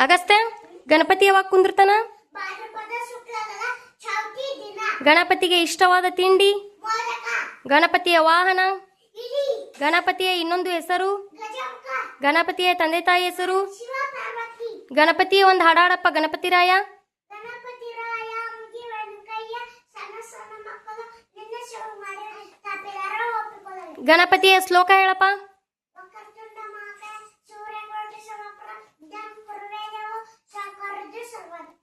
ಅಗಸ್ತ್ಯ, ಗಣಪತಿ ಯಾವಾಗ ಕುಂದಿರ್ತಾನ? ಗಣಪತಿಗೆ ಇಷ್ಟವಾದ ತಿಂಡಿ? ಗಣಪತಿಯ ವಾಹನ? ಗಣಪತಿಯ ಇನ್ನೊಂದು ಹೆಸರು? ಗಣಪತಿಯ ತಂದೆ ತಾಯಿ ಹೆಸರು? ಗಣಪತಿಯ ಒಂದು ಹಾಡಾಡಪ್ಪ ಗಣಪತಿರಾಯ ಗಣಪತಿ ರಾಯ? ಗಣಪತಿಯ ಶ್ಲೋಕ ಹೇಳಪ್ಪ.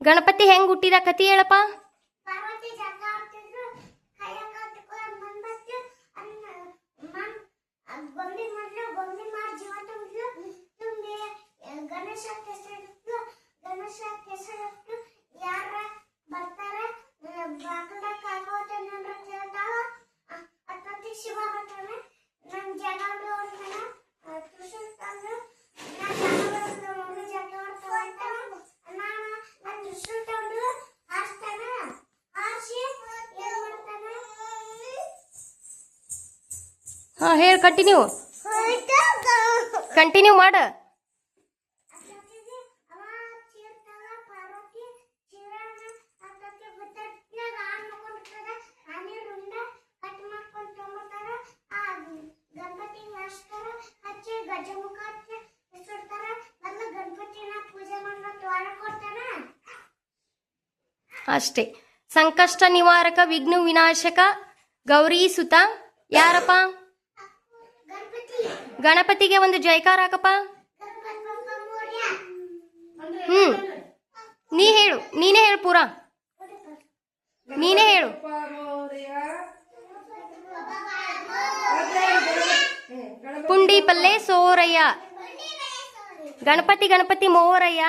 ಗಣೇಶ ಹೆಂಗ್ ಹುಟ್ಟಿದ ಕತಿ ಹೇಳಪ್ಪ? ಬರ್ತಾರೆ? ಬಾಗಲ ಕಾಗೋತ ನನ್ನ ಕೇಳ್ತಾವ ಅತ್ತೊತ್ತಿ ಶಿವ ಬರ್ತಾನೆ ಗಣಪತಿನ ಹೇಳಿ ಕಂಟಿನ್ಯೂ ಕಂಟಿನ್ಯೂ ಮಾಡ. ಅಷ್ಟೇ. ಸಂಕಷ್ಟ ನಿವಾರಕ ವಿಘ್ನ ವಿನಾಶಕ ಗೌರಿ ಸುತ ಯಾರಪ್ಪ? ಗಣಪತಿಗೆ ಒಂದು ಜೈಕಾರ ಹಾಕಪ್ಪ. ಹ್ಮ್. ನೀ ಹೇಳು, ನೀನೇ ಹೇಳು ಪೂರಾ. ನೀನೇ ಹೇಳು. ಪುಂಡಿ ಪಲ್ಲೆ ಸೋರಯ್ಯ. ಗಣಪತಿ ಗಣಪತಿ ಮೋರಯ್ಯ.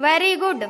Very good